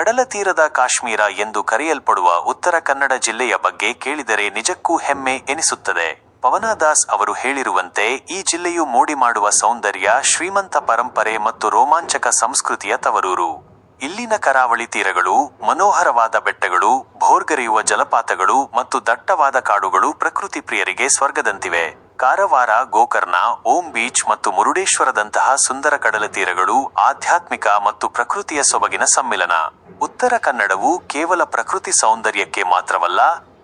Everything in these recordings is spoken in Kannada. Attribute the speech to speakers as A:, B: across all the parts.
A: ಕಡಲ ತೀರದ ಕಾಶ್ಮೀರ ಎಂದು ಕರೆಯಲ್ಪಡುವ ಉತ್ತರ ಕನ್ನಡ ಜಿಲ್ಲೆಯ ಬಗ್ಗೆ ಕೇಳಿದರೆ ನಿಜಕ್ಕೂ ಹೆಮ್ಮೆ ಎನಿಸುತ್ತದೆ. ಪವನದಾಸ್ ಅವರು ಹೇಳಿರುವಂತೆ, ಈ ಜಿಲ್ಲೆಯು ಮೋಡಿ ಮಾಡುವ ಸೌಂದರ್ಯ, ಶ್ರೀಮಂತ ಪರಂಪರೆ ಮತ್ತು ರೋಮಾಂಚಕ ಸಂಸ್ಕೃತಿಯ ತವರೂರು. ಇಲ್ಲಿನ ಕರಾವಳಿ ತೀರಗಳು, ಮನೋಹರವಾದ ಬೆಟ್ಟಗಳು, ಭೋರ್ಗರೆಯುವ ಜಲಪಾತಗಳು ಮತ್ತು ದಟ್ಟವಾದ ಕಾಡುಗಳು ಪ್ರಕೃತಿ ಪ್ರಿಯರಿಗೆ ಸ್ವರ್ಗದಂತಿವೆ. ಕಾರವಾರ, ಗೋಕರ್ಣ, ಓಂ ಬೀಚ್ ಮತ್ತು ಮುರುಡೇಶ್ವರದಂತಹ ಸುಂದರ ಕಡಲ ತೀರಗಳು ಆಧ್ಯಾತ್ಮಿಕ ಮತ್ತು ಪ್ರಕೃತಿಯ ಸೊಬಗಿನ ಸಮ್ಮಿಲನ. ಉತ್ತರ ಕನ್ನಡವು ಕೇವಲ ಪ್ರಕೃತಿ ಸೌಂದರ್ಯಕ್ಕೆ ಮಾತ್ರವಲ್ಲ,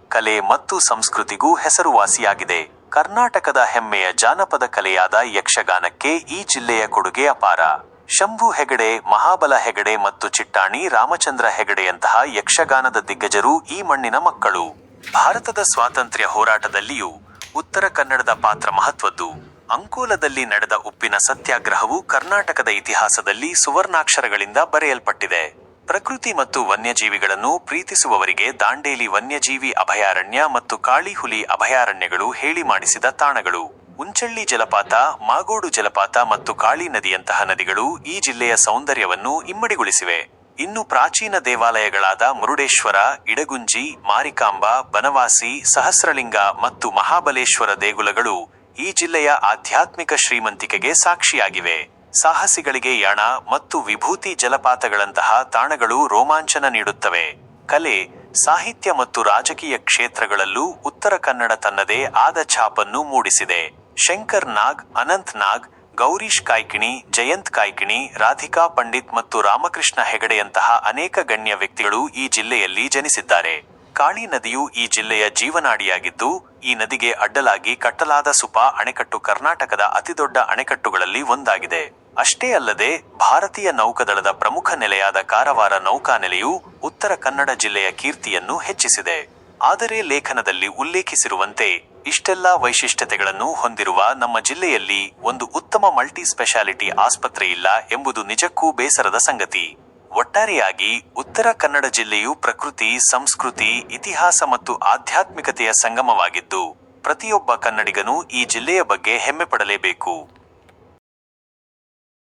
A: ಕಲೆ ಮತ್ತು ಸಂಸ್ಕೃತಿಗೂ ಹೆಸರುವಾಸಿಯಾಗಿದೆ. ಕರ್ನಾಟಕದ ಹೆಮ್ಮೆಯ ಜಾನಪದ ಕಲೆಯಾದ ಯಕ್ಷಗಾನಕ್ಕೆ ಈ ಜಿಲ್ಲೆಯ ಕೊಡುಗೆ ಅಪಾರ. ಶಂಭು ಹೆಗಡೆ, ಮಹಾಬಲ ಹೆಗಡೆ ಮತ್ತು ಚಿಟ್ಟಾಣಿ ರಾಮಚಂದ್ರ ಹೆಗಡೆಯಂತಹ ಯಕ್ಷಗಾನದ ದಿಗ್ಗಜರು ಈ ಮಣ್ಣಿನ ಮಕ್ಕಳು. ಭಾರತದ ಸ್ವಾತಂತ್ರ್ಯ ಹೋರಾಟದಲ್ಲಿಯೂ ಉತ್ತರ ಕನ್ನಡದ ಪಾತ್ರ ಮಹತ್ವದ್ದು. ಅಂಕೋಲದಲ್ಲಿ ನಡೆದ ಉಪ್ಪಿನ ಸತ್ಯಾಗ್ರಹವು ಕರ್ನಾಟಕದ ಇತಿಹಾಸದಲ್ಲಿ ಸುವರ್ಣಾಕ್ಷರಗಳಿಂದ ಬರೆಯಲ್ಪಟ್ಟಿದೆ. ಪ್ರಕೃತಿ ಮತ್ತು ವನ್ಯಜೀವಿಗಳನ್ನು ಪ್ರೀತಿಸುವವರಿಗೆ ದಾಂಡೇಲಿ ವನ್ಯಜೀವಿ ಅಭಯಾರಣ್ಯ ಮತ್ತು ಕಾಳಿಹುಲಿ ಅಭಯಾರಣ್ಯಗಳು ಹೇಳಿ ಮಾಡಿಸಿದ ತಾಣಗಳು. ಉಂಚಳ್ಳಿ ಜಲಪಾತ, ಮಾಗೋಡು ಜಲಪಾತ ಮತ್ತು ಕಾಳಿ ನದಿಯಂತಹ ನದಿಗಳು ಈ ಜಿಲ್ಲೆಯ ಸೌಂದರ್ಯವನ್ನು ಇಮ್ಮಡಿಗೊಳಿಸಿವೆ. ಇನ್ನು ಪ್ರಾಚೀನ ದೇವಾಲಯಗಳಾದ ಮುರುಡೇಶ್ವರ, ಇಡಗುಂಜಿ, ಮಾರಿಕಾಂಬಾ, ಬನವಾಸಿ, ಸಹಸ್ರಲಿಂಗ ಮತ್ತು ಮಹಾಬಲೇಶ್ವರ ದೇಗುಲಗಳು ಈ ಜಿಲ್ಲೆಯ ಆಧ್ಯಾತ್ಮಿಕ ಶ್ರೀಮಂತಿಕೆಗೆ ಸಾಕ್ಷಿಯಾಗಿವೆ. ಸಾಹಸಿಗಳಿಗೆ ಯಾಣ ಮತ್ತು ವಿಭೂತಿ ಜಲಪಾತಗಳಂತಹ ತಾಣಗಳು ರೋಮಾಂಚನ ನೀಡುತ್ತವೆ. ಕಲೆ, ಸಾಹಿತ್ಯ ಮತ್ತು ರಾಜಕೀಯ ಕ್ಷೇತ್ರಗಳಲ್ಲೂ ಉತ್ತರ ಕನ್ನಡ ತನ್ನದೇ ಆದ ಛಾಪನ್ನು ಮೂಡಿಸಿದೆ. ಶಂಕರ್ ನಾಗ್, ಅನಂತ್ ನಾಗ್ ಗೌರೀಶ್ ಕಾಯ್ಕಿಣಿ, ಜಯಂತ್ ಕಾಯ್ಕಿಣಿ, ರಾಧಿಕಾ ಪಂಡಿತ್ ಮತ್ತು ರಾಮಕೃಷ್ಣ ಹೆಗಡೆಯಂತಹ ಅನೇಕ ಗಣ್ಯ ವ್ಯಕ್ತಿಗಳು ಈ ಜಿಲ್ಲೆಯಲ್ಲಿ ಜನಿಸಿದ್ದಾರೆ. ಕಾಳಿ ನದಿಯು ಈ ಜಿಲ್ಲೆಯ ಜೀವನಾಡಿಯಾಗಿದ್ದು, ಈ ನದಿಗೆ ಅಡ್ಡಲಾಗಿ ಕಟ್ಟಲಾದ ಸುಪಾ ಅಣೆಕಟ್ಟು ಕರ್ನಾಟಕದ ಅತಿದೊಡ್ಡ ಅಣೆಕಟ್ಟುಗಳಲ್ಲಿ ಒಂದಾಗಿದೆ. ಅಷ್ಟೇ ಅಲ್ಲದೆ, ಭಾರತೀಯ ನೌಕಾದಳದ ಪ್ರಮುಖ ನೆಲೆಯಾದ ಕಾರವಾರ ನೌಕಾನೆಲೆಯು ಉತ್ತರ ಕನ್ನಡ ಜಿಲ್ಲೆಯ ಕೀರ್ತಿಯನ್ನು ಹೆಚ್ಚಿಸಿದೆ. ಆದರೆ ಲೇಖನದಲ್ಲಿ ಉಲ್ಲೇಖಿಸಿರುವಂತೆ ಇಷ್ಟೆಲ್ಲಾ ವೈಶಿಷ್ಟ್ಯತೆಗಳನ್ನು ಹೊಂದಿರುವ ನಮ್ಮ ಜಿಲ್ಲೆಯಲ್ಲಿ ಒಂದು ಉತ್ತಮ ಮಲ್ಟಿ ಸ್ಪೆಷಾಲಿಟಿ ಆಸ್ಪತ್ರೆ ಇಲ್ಲ ಎಂಬುದು ನಿಜಕ್ಕೂ ಬೇಸರದ ಸಂಗತಿ. ಒಟ್ಟಾರೆಯಾಗಿ ಉತ್ತರ ಕನ್ನಡ ಜಿಲ್ಲೆಯು ಪ್ರಕೃತಿ, ಸಂಸ್ಕೃತಿ, ಇತಿಹಾಸ ಮತ್ತು ಆಧ್ಯಾತ್ಮಿಕತೆಯ ಸಂಗಮವಾಗಿದ್ದು, ಪ್ರತಿಯೊಬ್ಬ ಕನ್ನಡಿಗನೂ ಈ ಜಿಲ್ಲೆಯ ಬಗ್ಗೆ ಹೆಮ್ಮೆ ಪಡಲೇಬೇಕು.